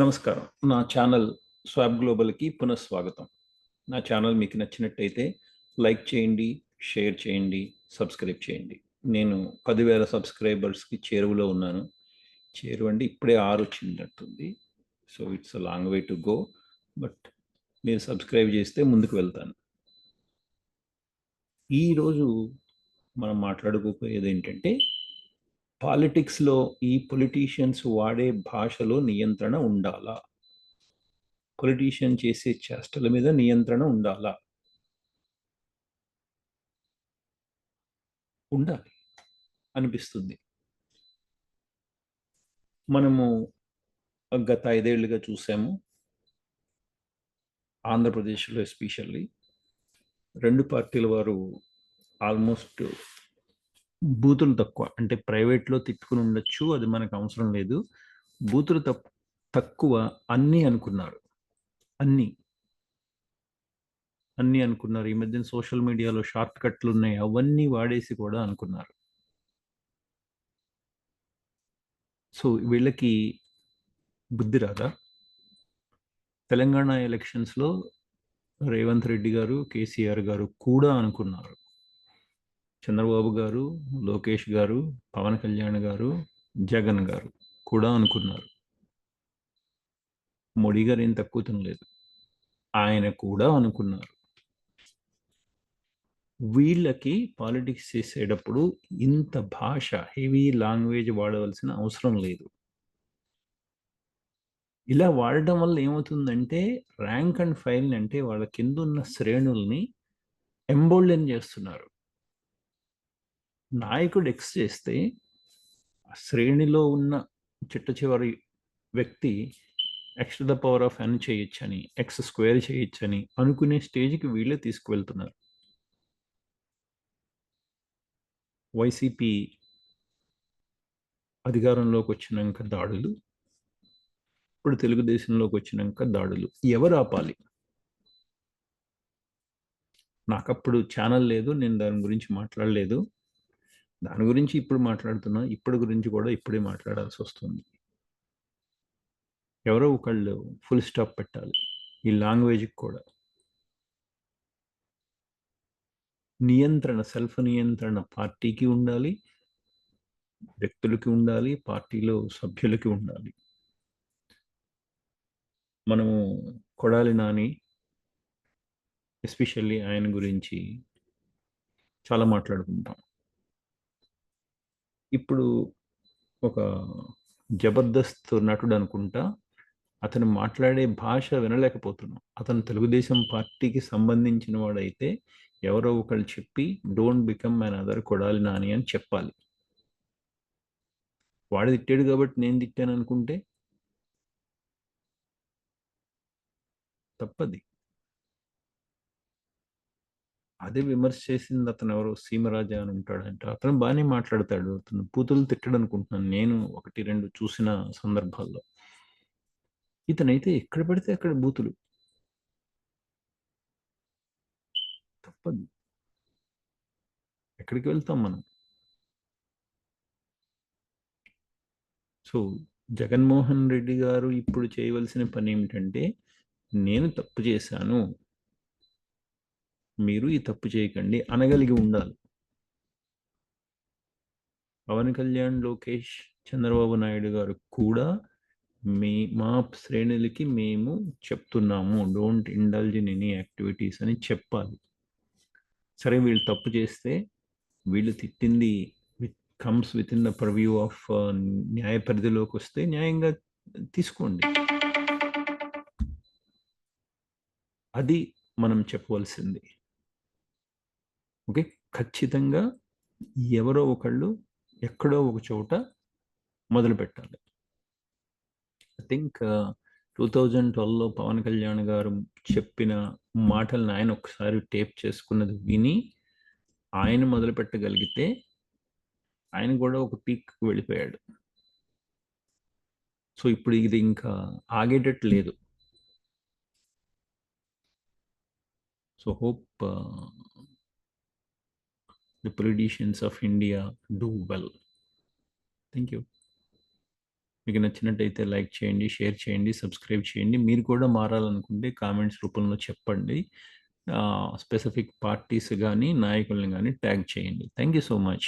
నమస్కారం. నా channel swab గ్లోబల్కి పునఃస్వాగతం. నా ఛానల్ మీకు నచ్చినట్టయితే లైక్ చేయండి షేర్ చేయండి సబ్స్క్రైబ్ చేయండి. నేను పదివేల సబ్స్క్రైబర్స్కి చేరువలో ఉన్నాను. చేరువండి ఇప్పుడే ఆరు వచ్చినట్టుంది so it's a long way to go. But మీరు సబ్స్క్రైబ్ చేస్తే ముందుకు వెళ్తాను. ఈరోజు మనం మాట్లాడుకోపోయేది ఏంటంటే పాలిటిక్స్లో ఈ పొలిటీషియన్స్ వాడే భాషలో నియంత్రణ ఉండాలా? పొలిటీషియన్ చేసే చేష్టల మీద నియంత్రణ ఉండాలా? ఉండాలి. అనిపిస్తుంది. మనము గత ఐదేళ్ళుగా చూసాము. ఆంధ్రప్రదేశ్లో ఎస్పెషల్లీ రెండు పార్టీల వారు ఆల్మోస్ట్ బూతులు తక్కువ. అంటే ప్రైవేట్లో తిట్టుకుని ఉండొచ్చు అది మనకు అవసరం లేదు. బూతులు తక్కువ అన్నీ అనుకున్నారు. అన్నీ. అన్నీ అనుకున్నారు. ఈ మధ్యన సోషల్ మీడియాలో షార్ట్ కట్లు ఉన్నాయి అవన్నీ వాడేసి కూడా అనుకున్నారు. సో వీళ్ళకి బుద్ధి రాదా? తెలంగాణ ఎలక్షన్స్లో రేవంత్ రెడ్డి గారు కేసీఆర్ గారు కూడా అనుకున్నారు. చంద్రబాబు గారు లోకేష్ గారు పవన్ కళ్యాణ్ గారు జగన్ గారు కూడా అనుకున్నారు. మోడీ గారు ఏం తక్కువ తినలేదు. ఆయన కూడా అనుకున్నారు. వీళ్ళకి పాలిటిక్స్ చేసేటప్పుడు ఇంత భాష హెవీ లాంగ్వేజ్ వాడవలసిన అవసరం లేదు. ఇలా వాడటం వల్ల ఏమవుతుందంటే ర్యాంక్ అండ్ ఫైల్ అంటే వాళ్ళ కింద ఉన్న శ్రేణుల్ని ఎంబోల్డెన్ చేస్తున్నారు. నాయకుడు ఎక్స్ చేస్తే శ్రేణిలో ఉన్న చిట్ట చివరి వ్యక్తి x the power of n చేయొచ్చని ఎక్స్ స్క్వేర్ చేయొచ్చని అనుకునే స్టేజ్కి వీళ్ళే తీసుకువెళ్తున్నారు. వైసీపీ అధికారంలోకి వచ్చినాక దాడులు ఇప్పుడు తెలుగుదేశంలోకి వచ్చినాక దాడులు. ఎవరు ఆపాలి? నాకప్పుడు ఛానల్ లేదు నేను దాని గురించి మాట్లాడలేదు. దాని గురించి ఇప్పుడు మాట్లాడుతున్నా ఇప్పుడు గురించి కూడా ఇప్పుడే మాట్లాడాల్సి వస్తుంది. ఎవరో ఒకళ్ళు ఫుల్ స్టాప్ పెట్టాలి ఈ లాంగ్వేజ్కి కూడా. నియంత్రణ సెల్ఫ్ నియంత్రణ పార్టీకి ఉండాలి వ్యక్తులకి ఉండాలి పార్టీలో సభ్యులకి ఉండాలి. మనము కొడాలి నాని ఎస్పెషల్లీ ఆయన గురించి చాలా మాట్లాడుకుంటాం. ఇప్పుడు ఒక జబర్దస్త్ నటుడు అనుకుంటా అతను మాట్లాడే భాష వినలేకపోతున్నాం. అతను తెలుగుదేశం పార్టీకి సంబంధించిన వాడైతే ఎవరో ఒకళ్ళు చెప్పి don't become man other Kodali Nani అని చెప్పాలి. వాడు తిట్టాడు కాబట్టి నేను తిట్టాను అనుకుంటే? తప్పది. అదే విమర్శ చేసింది అతను ఎవరో సీమరాజా అని ఉంటాడంట. అతను బాగానే మాట్లాడతాడు. అతను పూతులు తిట్టడు అనుకుంటున్నాను నేను ఒకటి రెండు చూసిన సందర్భాల్లో. ఇతనైతే ఎక్కడ పడితే అక్కడ బూతులు. తప్పదు. ఎక్కడికి వెళ్తాం మనం? సో జగన్మోహన్ రెడ్డి గారు ఇప్పుడు చేయవలసిన పని ఏమిటంటే నేను తప్పు చేశాను. మీరు ఈ తప్పు చేయకండి అనగలిగి ఉండాలి. పవన్ కళ్యాణ్ లోకేష్ చంద్రబాబు నాయుడు గారు కూడా మీ మా శ్రేణులకి మేము చెప్తున్నాము. Don't indulge in any activities అని చెప్పాలి. సరే వీళ్ళు తప్పు చేస్తే వీళ్ళు తిట్టింది with comes with in the purview of న్యాయ పరిధిలోకి వస్తే న్యాయంగా తీసుకోండి. అది మనం చెప్పవలసింది. ఓకే? ఖచ్చితంగా ఎవరో ఒకళ్ళు ఎక్కడో ఒక చోట మొదలు పెట్టాలి ఐ థింక్ టూ థౌజండ్ ట్వెల్వ్లో పవన్ కళ్యాణ్ గారు చెప్పిన మాటలను ఆయన ఒకసారి టేప్ చేసుకున్నది విని ఆయన మొదలు పెట్టగలిగితే ఆయన కూడా ఒక పీక్ వెళ్ళిపోయాడు. సో ఇప్పుడు ఇది ఇంకా ఆగేటట్టు లేదు. So hope the politicians of India do well. Thank you. మీకు నచ్చినట్టయితే లైక్ చేయండి, షేర్ చేయండి, సబ్స్క్రైబ్ చేయండి. మీరు కూడా మారాలనుకుంటే కామెంట్స్ రూపంలో చెప్పండి. స్పెసిఫిక్ పార్టీస్ కానీ నాయకుల్ని కానీ ట్యాగ్ చేయండి. Thank you so much.